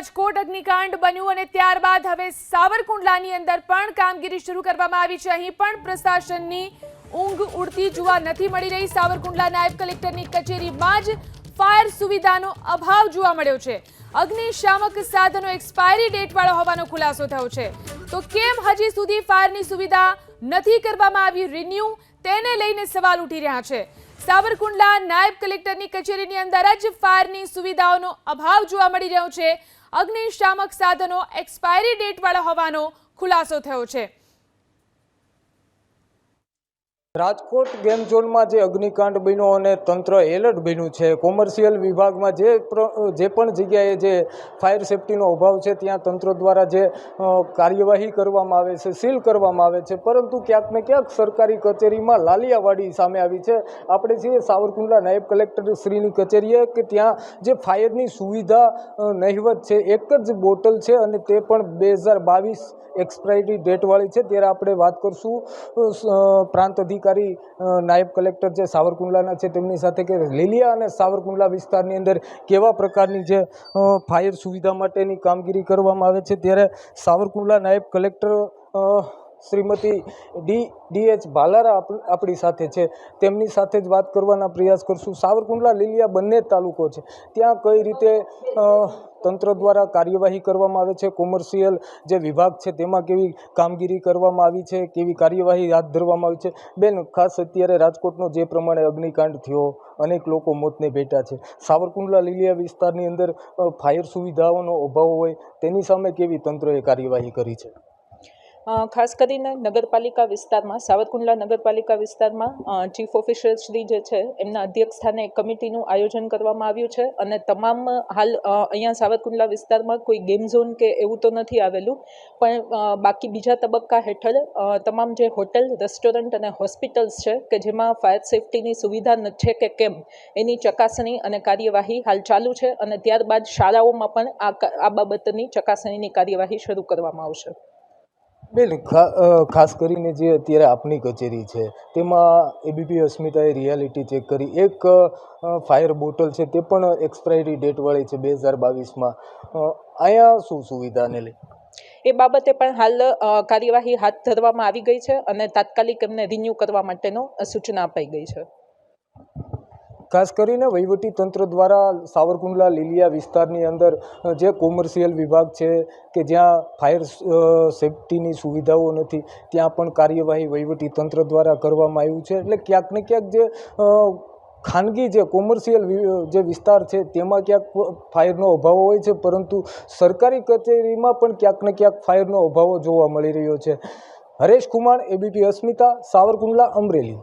રાજકોટ અગ્નિકાંડ બન્યું અને ત્યારબાદ હવે સાવરકુંડલાની અંદર પણ કામગીરી શરૂ કરવામાં આવી છે. અહીં પણ પ્રશાસનની ઊંઘ ઉડતી જોવા નથી મળી રહી. સાવરકુંડલા નાયબ કલેક્ટરની કચેરીમાં જ ફાયર સુવિધાનો અભાવ જોવા મળ્યો છે. અગ્નિશામક સાધનો એક્સપાયરી ડેટ વાળો હોવાનો ખુલાસો થયો છે. તો કેમ હજી સુધી ફાયરની સુવિધા નથી કરવામાં આવી? રિન્યુ તેને લઈને સવાલ ઉઠી રહ્યા છે. સાવરકુંડલા નાયબ કલેક્ટરની કચેરીની અંદર જ ફાયરની સુવિધાઓનો અભાવ જોવા મળી રહ્યો છે. અગ્નિશામક સાધનો એક્સપાયરી ડેટવાળા હોવાનો ખુલાસો થયો છે. રાજકોટ ગેમ ઝોનમાં જે અગ્નિકાંડ બન્યો અને તંત્ર એલર્ટ બન્યું છે, કોમર્શિયલ વિભાગમાં જે જે પણ જગ્યાએ જે ફાયર સેફટીનો અભાવ છે, ત્યાં તંત્ર દ્વારા જે કાર્યવાહી કરવામાં આવે છે, સીલ કરવામાં આવે છે, પરંતુ ક્યાંક ને ક્યાંક સરકારી કચેરીમાં લાલિયાવાડી સામે આવી છે. આપણે છીએ સાવરકુંડલા નાયબ કલેક્ટર શ્રીની કચેરીએ કે ત્યાં જે ફાયરની સુવિધા નહિવત છે, એક જ બોટલ છે અને તે પણ બે હજાર બાવીસ એક્સપાયરી ડેટવાળી છે. ત્યારે આપણે વાત કરશું પ્રાંત અ, નાયબ કલેક્ટર જે સાવરકુંડલાના છે તેમની સાથે કે લીલિયા અને સાવરકુંડલા વિસ્તારની અંદર કેવા પ્રકારની જે ફાયર સુવિધા માટેની કામગીરી કરવામાં આવે છે? ત્યારે સાવરકુંડલા નાયબ collector Shrimati D D H Bhalara આપણી સાથે છે. તેમની સાથે જ વાત કરવાના પ્રયાસ કરશું. સાવરકુંડલા લીલિયા બંને તાલુકો છે. ત્યાં કઈ રીતે તંત્ર દ્વારા કાર્યવાહી કરવામાં આવે છે? કોમર્શિયલ જે વિભાગ છે, તેમાં કેવી કામગીરી કરવામાં આવી છે? કેવી કાર્યવાહી હાથ ધરવામાં આવી છે? બેન, ખાસ અત્યારે રાજકોટનો જે પ્રમાણે અગ્નિકાંડ થયો, અનેક લોકો મોતને ભેટા છે. સાવરકુંડલા લીલિયા વિસ્તારની અંદર ફાયર સુવિધાઓનો અભાવ હોય, તેની સામે કેવી તંત્રએ કાર્યવાહી કરી છે? ખાસ કરીને નગરપાલિકા વિસ્તારમાં, સાવરકુંડલા નગરપાલિકા વિસ્તારમાં ચીફ ઓફિસર જે છે, એમના અધ્યક્ષ સ્થાને એક કમિટીનું આયોજન કરવામાં આવ્યું છે અને તમામ હાલ અહીંયા સાવરકુંડલા વિસ્તારમાં કોઈ ગેમ ઝોન કે એવું તો નથી આવેલું, પણ બાકી બીજા તબક્કા હેઠળ તમામ જે હોટેલ, રેસ્ટોરન્ટ અને હોસ્પિટલ્સ છે કે જેમાં ફાયર સેફટીની સુવિધા ન છે કે કેમ, એની ચકાસણી અને કાર્યવાહી હાલ ચાલુ છે અને ત્યારબાદ શાળાઓમાં પણ આ આ બાબતની ચકાસણીની કાર્યવાહી શરૂ કરવામાં આવશે. બેન ખાસ કરીને જે અત્યારે આપની કચેરી છે, તેમાં એબીપી અસ્મિતાએ રિયાલિટી ચેક કરી. એક ફાયર બોટલ છે, તે પણ એક્સપાયરી ડેટવાળી છે, બે હજાર બાવીસમાં. અહીંયા શું સુવિધાને લઈ? એ બાબતે પણ હાલ કાર્યવાહી હાથ ધરવામાં આવી ગઈ છે અને તાત્કાલિક એમને રિન્યૂ કરવા માટેનો સૂચના અપાઈ ગઈ છે. ખાસ કરીને વહીવટી તંત્ર દ્વારા સાવરકુંડલા લીલિયા વિસ્તારની અંદર જે કોમર્શિયલ વિભાગ છે કે જ્યાં ફાયર સેફટીની સુવિધાઓ નથી, ત્યાં પણ કાર્યવાહી વહીવટી તંત્ર દ્વારા કરવામાં આવ્યું છે. એટલે ક્યાંક ને ક્યાંક જે ખાનગી જે કોમર્શિયલ જે વિસ્તાર છે, તેમાં ક્યાંક ફાયરનો અભાવ હોય છે, પરંતુ સરકારી કચેરીમાં પણ ક્યાંક ને ક્યાંક ફાયરનો અભાવ જોવા મળી રહ્યો છે. હરેશ કુમાર, એબીપી અસ્મિતા, સાવરકુંડલા અમરેલી.